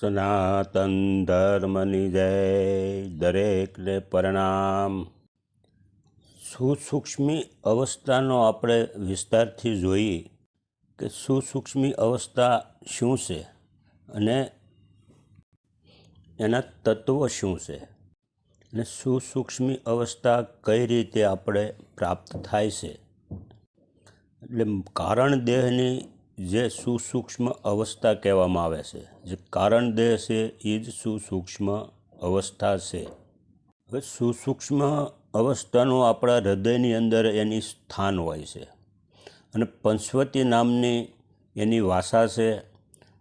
સનાતન ધર્મની જય દરેકને પ્રણામ સુસૂક્ષ્મી અવસ્થાનો આપણે વિસ્તારથી જોઈએ કે સુસૂક્ષ્મી અવસ્થા શું છે અને એના તત્વો શું છે? અને સુસૂક્ષ્મી અવસ્થા કઈ રીતે આપણે પ્રાપ્ત થાય છે? એટલે કારણ દેહની જે સુસૂક્ષ્મ અવસ્થા કહેવામાં આવે છે, જે કારણ દેહ છે, એ જ સુસૂક્ષ્મ અવસ્થા છે. હવે સુસૂક્ષ્મ અવસ્થાનું આપણા હૃદયની અંદર એની સ્થાન હોય છે અને પંચવતી નામની એની વાસા છે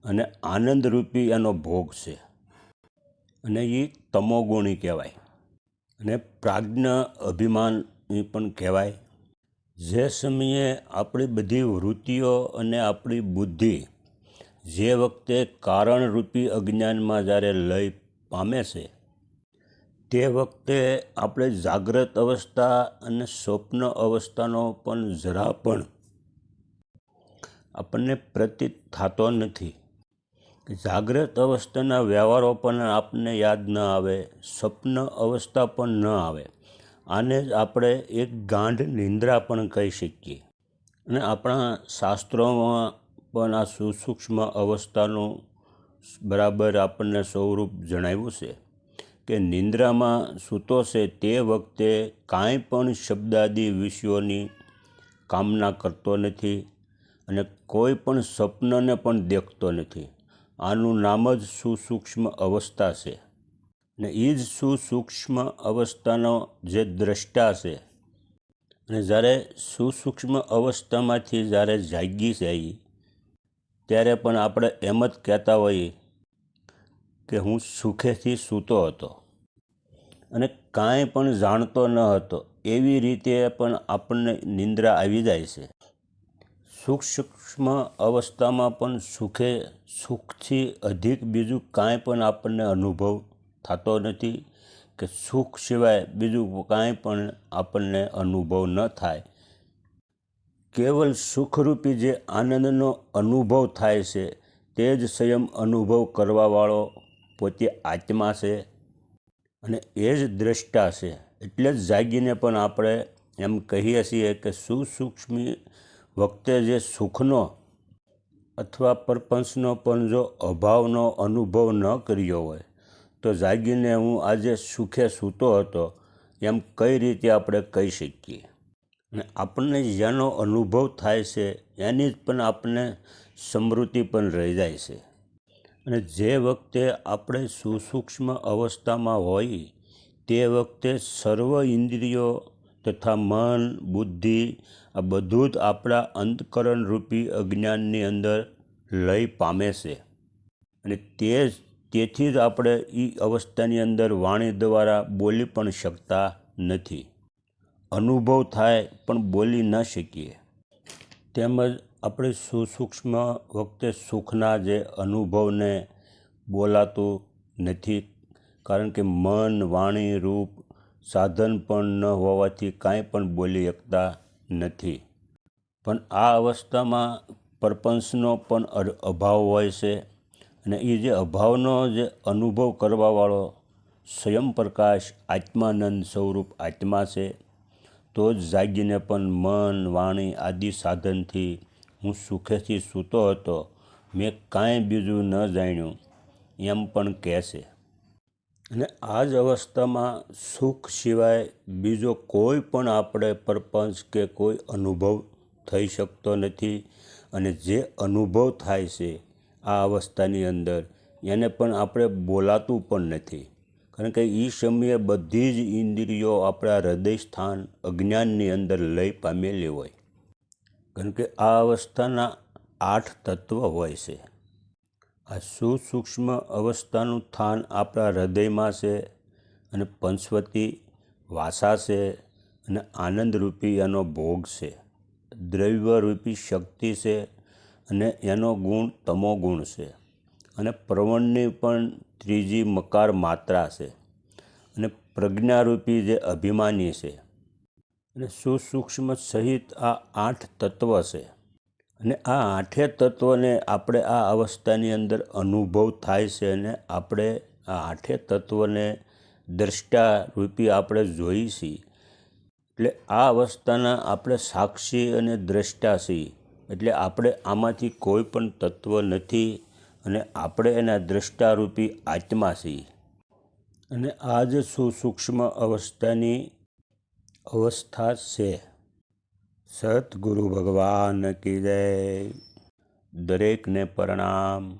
અને આનંદરૂપી એનો ભોગ છે. અને એ તમોગુણી કહેવાય. અને પ્રાજ્ઞ અભિમાની પણ કહેવાય. જે સમયે આપણી બધી વૃત્તિઓ અને આપણી બુદ્ધિ જે વખતે કારણરૂપી અજ્ઞાનમાં જ્યારે લય પામે છે, તે વખતે આપણે જાગ્રત અવસ્થા અને સ્વપ્ન અવસ્થાનો પણ જરા પણ આપણને પ્રતીત થતો નથી. જાગ્રત અવસ્થાના વ્યવહારો પણ આપણને યાદ ન આવે, સ્વપ્ન અવસ્થા પણ ન આવે. આને જ આપણે એક ગાંઢ નિંદ્રા પણ કહી શકીએ. અને આપણા શાસ્ત્રોમાં પણ આ સુસૂક્ષ્મ અવસ્થાનું બરાબર આપણને સ્વરૂપ જણાવ્યું છે કે નિંદ્રામાં સૂતો છે તે વખતે કાંઈ પણ શબ્દાદી વિષયોની કામના કરતો નથી અને કોઈ પણ સ્વપ્નને પણ દેખતો નથી. આનું નામ જ સુસૂક્ષ્મ અવસ્થા છે. ને એ જ સુસૂક્ષ્મ અવસ્થાનો જે દ્રષ્ટા છે. અને જ્યારે સુસૂક્ષ્મ અવસ્થામાંથી જ્યારે જાગી જાય, ત્યારે પણ આપણે એમ જ કહેતા હોઈએ કે હું સુખેથી સૂતો હતો. અને કાંઈ પણ જાણતો ન હતો. એવી રીતે પણ આપણને નિંદ્રા આવી જાય છે. સૂક્ષ્મ અવસ્થામાં પણ સુખે, સુખથી અધિક બીજું કાંઈ પણ આપણને અનુભવ થતો નથી કે સુખ સિવાય બીજું કાંઈ પણ આપણને અનુભવ ન થાય. કેવલ સુખરૂપી જે આનંદનો અનુભવ થાય છે, તે જ સંયમ અનુભવ કરવાવાળો પોતે આત્મા છે અને એ જ દ્રષ્ટા છે. એટલે જ જાગીને પણ આપણે એમ કહીએ છીએ કે સુસૂક્ષ્મી વખતે જે સુખનો અથવા પરપંચનો પણ જો અભાવનો અનુભવ ન કર્યો હોય, તો જાગીને હું આજે સુખે સૂતો હતો, એમ કઈ રીતે આપણે કહી શકીએ? અને આપણને જેનો અનુભવ થાય છે, એની જ પણ આપણને સમૃદ્ધિ પણ રહી જાય છે. અને જે વખતે આપણે સુસૂક્ષ્મ અવસ્થામાં હોઈએ તે વખતે સર્વ ઇન્દ્રિયો તથા મન, બુદ્ધિ, આ બધું જ આપણા અંતકરણ રૂપી અજ્ઞાનની અંદર લય પામે છે. અને તે જ, તેથી જ આપણે એ અવસ્થાની અંદર વાણી દ્વારા બોલી પણ શકતા નથી. અનુભવ થાય પણ બોલી ન શકીએ. તેમજ આપણે સુસૂક્ષ્મ વખતે સુખના જે અનુભવને બોલાતું નથી. કારણ કે મન, વાણી, રૂપ સાધન પણ ન હોવાથી કાંઈ પણ બોલી શકતા નથી. પણ આ અવસ્થામાં પરપંચનો પણ અભાવ હોય છે અને એ જે અભાવનો જે અનુભવ કરવાવાળો સ્વયં પ્રકાશ આત્માનંદ સ્વરૂપ આત્મા છે, તો જ જાગીને પણ મન, વાણી આદિ સાધનથી હું સુખેથી સૂતો હતો. મેં કાંઈ બીજું ન જાણ્યું, એમ પણ કહેશે અને આ જ અવસ્થામાં સુખ સિવાય બીજો કોઈ પણ આપણે પરપંચ કે કોઈ અનુભવ થઈ શકતો નથી. અને જે અનુભવ થાય છે આ અવસ્થાની અંદર, એને પણ આપણે બોલાતું પણ નથી. કારણ કે એ સમયે બધી જ ઇન્દ્રિયો આપણા હૃદય સ્થાન અજ્ઞાનની અંદર લઈ પામેલી હોય. કારણ કે આ અવસ્થાના આઠ તત્વ હોય છે. આ સુસૂક્ષ્મ અવસ્થાનું સ્થાન આપણા હૃદયમાં છે અને પંચવતી વાસા છે અને આનંદરૂપી એનો ભોગ છે. દ્રવ્યરૂપી શક્તિ છે અને એનો ગુણ તમો ગુણ છે. અને પ્રવણની પણ ત્રીજી મકાર માત્રા છે. અને પ્રજ્ઞારૂપી જે અભિમાની છે. અને સુસૂક્ષ્મ સહિત આ આઠ તત્વ છે. અને આ આઠે તત્વને આપણે આ અવસ્થાની અંદર અનુભવ થાય છે અને આપણે આ આઠે તત્વને દ્રષ્ટા રૂપી આપણે જોઈ છીએ. એટલે આ અવસ્થાના આપણે સાક્ષી અને દ્રષ્ટા છીએ. એટલે આપણે આમાંથી કોઈ પણ તત્વ નથી અને આપણે એના દ્રષ્ટારૂપી આત્મા છીએ. અને આ જ સુસૂક્ષ્મ અવસ્થાની અવસ્થા છે. સદગુરુ ભગવાન કી જય. દરેકને પ્રણામ.